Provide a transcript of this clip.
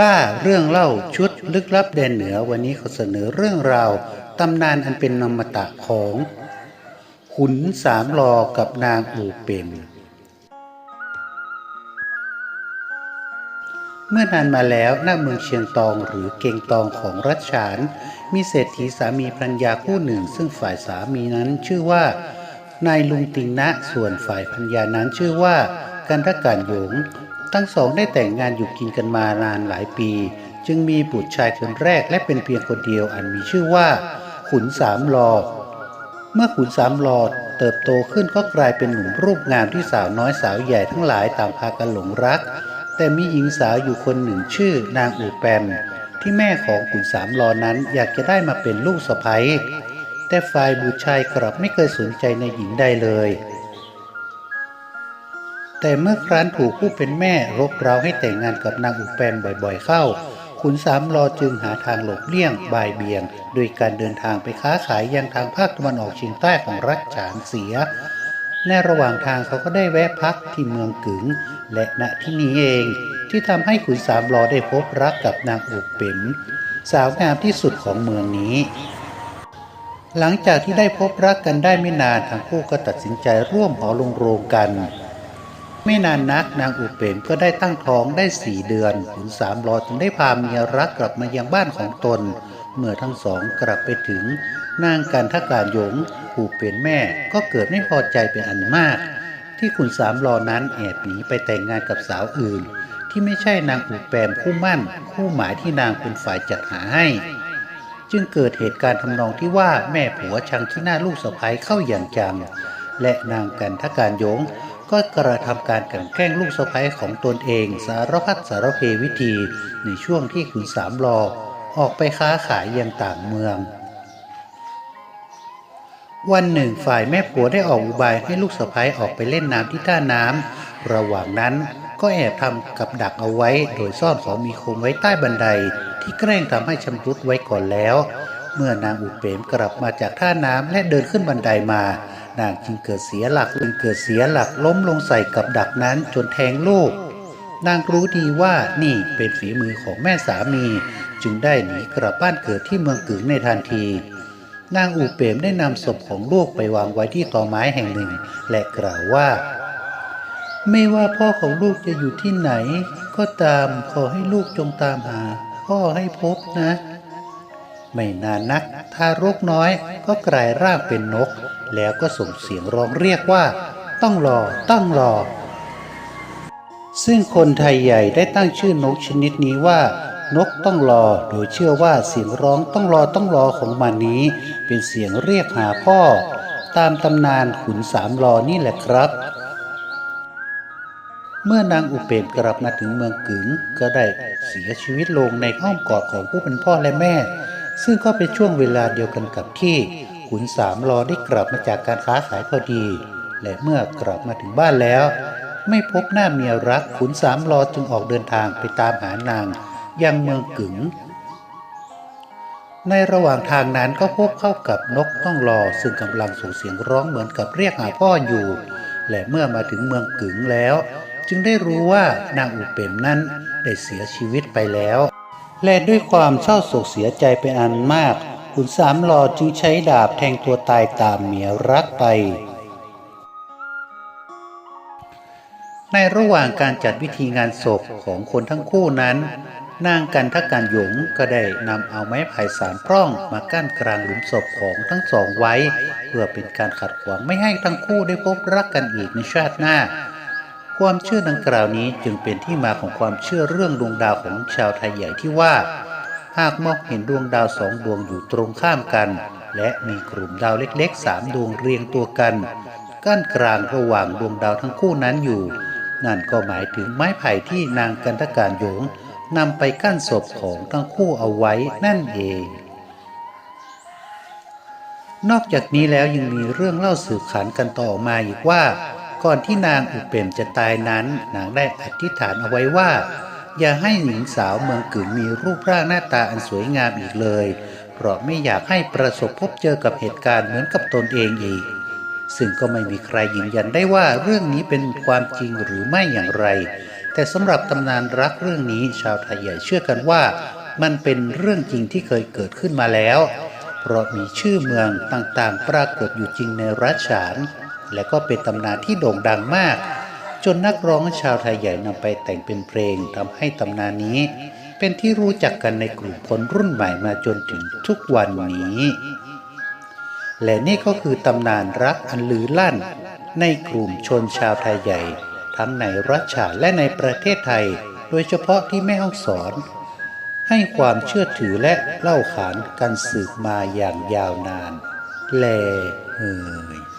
ล่าเรื่องเล่าชุดลึกลับแดนเหนือวันนี้เขาเสนอเรื่องราวตำนานอันเป็นนามตะของ ขุนสามลอกับนางอูเป็น เมื่อนานมาแล้วณเมืองเชียงตองหรือเกงตองของรัชฉาน มีเศรษฐีสามีภรรยาคู่หนึ่ง ซึ่งฝ่ายสามีนั้นชื่อว่านายลุงติงนะส่วนฝ่ายภรรยานั้นชื่อว่ากันทการหยง ทั้งสองได้แต่งงานอยู่กินกันมานานหลายปี จึงมีบุตรชายคนแรกและเป็นเพียงคนเดียวอันมีชื่อว่า ขุนสามลอเมื่อขุนสามลอดเติบโตขึ้นก็กลายเป็นหนุ่มรูปงามที่สาวน้อยสาวใหญ่ทั้งหลายต่างพากันหลงรัก แต่มีหญิงสาวอยู่คนหนึ่งชื่อนางอูแปมที่แม่ของขุนสามลอนั้นอยากจะได้มาเป็นลูกสะใภ้แต่ฝ่ายบุตรชายกลับไม่เคยสนใจในหญิงใดเลย แต่เมื่อครั้นถูกผู้เป็นแม่รบเร้าให้แต่งงานกับนางอุแปมบ่อยๆเข้า ขุนสามลอจึงหาทางหลบเลี่ยงบายเบี่ยง โดยการเดินทางไปค้าขายยังทางภาคตะวันออกเฉียงใต้ของรัฐฉานเสีย ในระหว่างทางเขาก็ได้แวะพักที่เมืองกึ๋งและณที่นี้เองที่ทำให้ขุนสามลอได้พบรักกับนางอุกเป็มสาวงามที่สุดของเมืองนี้ หลังจากที่ได้พบรักกันได้ไม่นานทั้งคู่ก็ตัดสินใจร่วมหอลงโรงกัน ไม่นานนักนางอุเปมก็ได้ตั้งท้องได้สี่เดือนขุนสามรอจึงได้พาเมียรักกลับมายังบ้านของตน เมื่อทั้งสองกลับไปถึง นางกันทการหยงผู้เป็นแม่ก็เกิดไม่พอใจเป็นอันมาก ที่ขุนสามรอนั้นแอบหนีไปแต่งงานกับสาวอื่น ที่ไม่ใช่นางอุแปมคู่มั่น คู่หมายที่นางเป็นฝ่ายจัดหาให้ จึงเกิดเหตุการณ์ทำนองที่ว่าแม่ผัวชังที่หน้าลูกสะพ้ยเข้าอย่างจังและนางกันทการยง ก็กระทำการกันแกล้งลูกสะพ้ยของตนเองสารพัดสารเพวิธี ในช่วงที่ขุนสามรอออกไปค้าขายยังต่างเมือง วันหนึ่งฝ่ายแม่ผัวได้ออกอุบายให้ลูกสะพ้ยออกไปเล่นน้ำที่ท่าน้ำระหว่างนั้นก็แอบทำกับดักเอาไว้ โดยซ่อนของมีคมไว้ใต้บันได ที่แกล้งทำให้ชำรุดไว้ก่อนแล้ว เมื่อนางอุเปมกลับมาจากท่าน้ำและเดินขึ้นบันไดมา นางจึงเกิดเสียหลักจึงเกิดเสียหลักล้มลงใส่กับดักนั้นจนแทงลูก นางรู้ดีว่านี่เป็นฝีมือของแม่สามี จึงได้หนีกลับบ้านเกิดที่เมืองกึ๋งในทันที นางอูเปมได้นำศพของลูกไปวางไว้ที่ตอไม้แห่งหนึ่ง และกล่าวว่า ไม่ว่าพ่อของลูกจะอยู่ที่ไหน ก็ตามขอให้ลูกจงตามหา พ่อให้พบนะ ไม่นานนักทารกน้อยก็กลายร่างเป็นนก แล้วก็ส่งเสียงร้องเรียกว่า ต้องรอต้องรอ ซึ่งคนไทยใหญ่ได้ตั้งชื่อนกชนิดนี้ว่า นกต้องรอโดยเชื่อว่าเสียงร้องต้องรอต้องรอของมันนี้ เป็นเสียงเรียกหาพ่อ ตามตำนานขุนสามรอนี่แหละครับเมื่อนางอุเปมกลับมาถึงเมืองกึ๋งก็ได้เสียชีวิตลงในอ้อมกอดของผู้เป็นพ่อและแม่ ซึ่งก็เป็นช่วงเวลาเดียวกันกับที่ขุนสามรอได้กลับมาจากการค้าขายพอดี และเมื่อกลับมาถึงบ้านแล้ว ไม่พบหน้าเมียรักขุนสามรอจึงออกเดินทางไปตามหานางยังเมืองกึ๋งในระหว่างทางนั้นก็พบเข้ากับนกต้องรอซึ่งกำลังส่งเสียงร้องเหมือนกับเรียกหาพ่ออยู่ และเมื่อมาถึงเมืองกึ๋งแล้ว จึงได้รู้ว่านางอุเปมนั้นได้เสียชีวิตไปแล้ว และด้วยความเศร้าโศกเสียใจเป็นอันมาก ขุนสามรอจึงใช้ดาบแทงตัวตายตามเมียรักไป ในระหว่างการจัดพิธีงานศพของคนทั้งคู่นั้น นางกันทักการหยงก็ได้นำเอาไม้ไผ่สามพร่องมากั้นกลางหลุมศพของทั้งสองไว้ เพื่อเป็นการขัดขวางไม่ให้ทั้งคู่ได้พบรักกันอีกในชาติหน้า ความเชื่อดังกล่าวนี้จึงเป็นที่มาของความเชื่อเรื่องดวงดาวของชาวไทยใหญ่ที่ว่า หากมองเห็นดวงดาวสองดวงอยู่ตรงข้ามกัน และมีกลุ่มดาวเล็กๆสามดวงเรียงตัวกันกั้นกลางระหว่างดวงดาวทั้งคู่นั้นอยู่ นั่นก็หมายถึงไม้ไผ่ที่นางกันทการหยงนำไปกั้นศพของทั้งคู่เอาไว้นั่นเอง นอกจากนี้แล้วยังมีเรื่องเล่าสืบขานกันต่อมาอีกว่า ก่อนที่นางอุเปมจะตายนั้น นางได้อธิษฐานเอาไว้ว่า อย่าให้หญิงสาวเมืองกึ่งมีรูปร่างหน้าตาอันสวยงามอีกเลย เพราะไม่อยากให้ประสบพบเจอกับเหตุการณ์เหมือนกับตนเองอีก ซึ่งก็ไม่มีใครยืนยันได้ว่าเรื่องนี้เป็นความจริงหรือไม่อย่างไร แต่สำหรับตำนานรักเรื่องนี้ชาวไทยใหญ่เชื่อกันว่า มันเป็นเรื่องจริงที่เคยเกิดขึ้นมาแล้ว เพราะมีชื่อเมืองต่างๆ ปรากฏอยู่จริงในรัชฉาน และก็เป็นตำนานที่โด่งดังมาก จนนักร้องชาวไทยใหญ่นำไปแต่งเป็นเพลงทำให้ตำนานนี้ เป็นที่รู้จักกันในกลุ่มคนรุ่นใหม่มาจนถึงทุกวันนี้ และนี่ก็คือตำนานรักอันลือลั่น ในกลุ่มชนชาวไทยใหญ่ ทั้งในรัชฉาและในประเทศไทย โดยเฉพาะที่แม่ฮ่องสอนให้ความเชื่อถือและเล่าขานกันสืบมาอย่างยาวนาน แลเฮย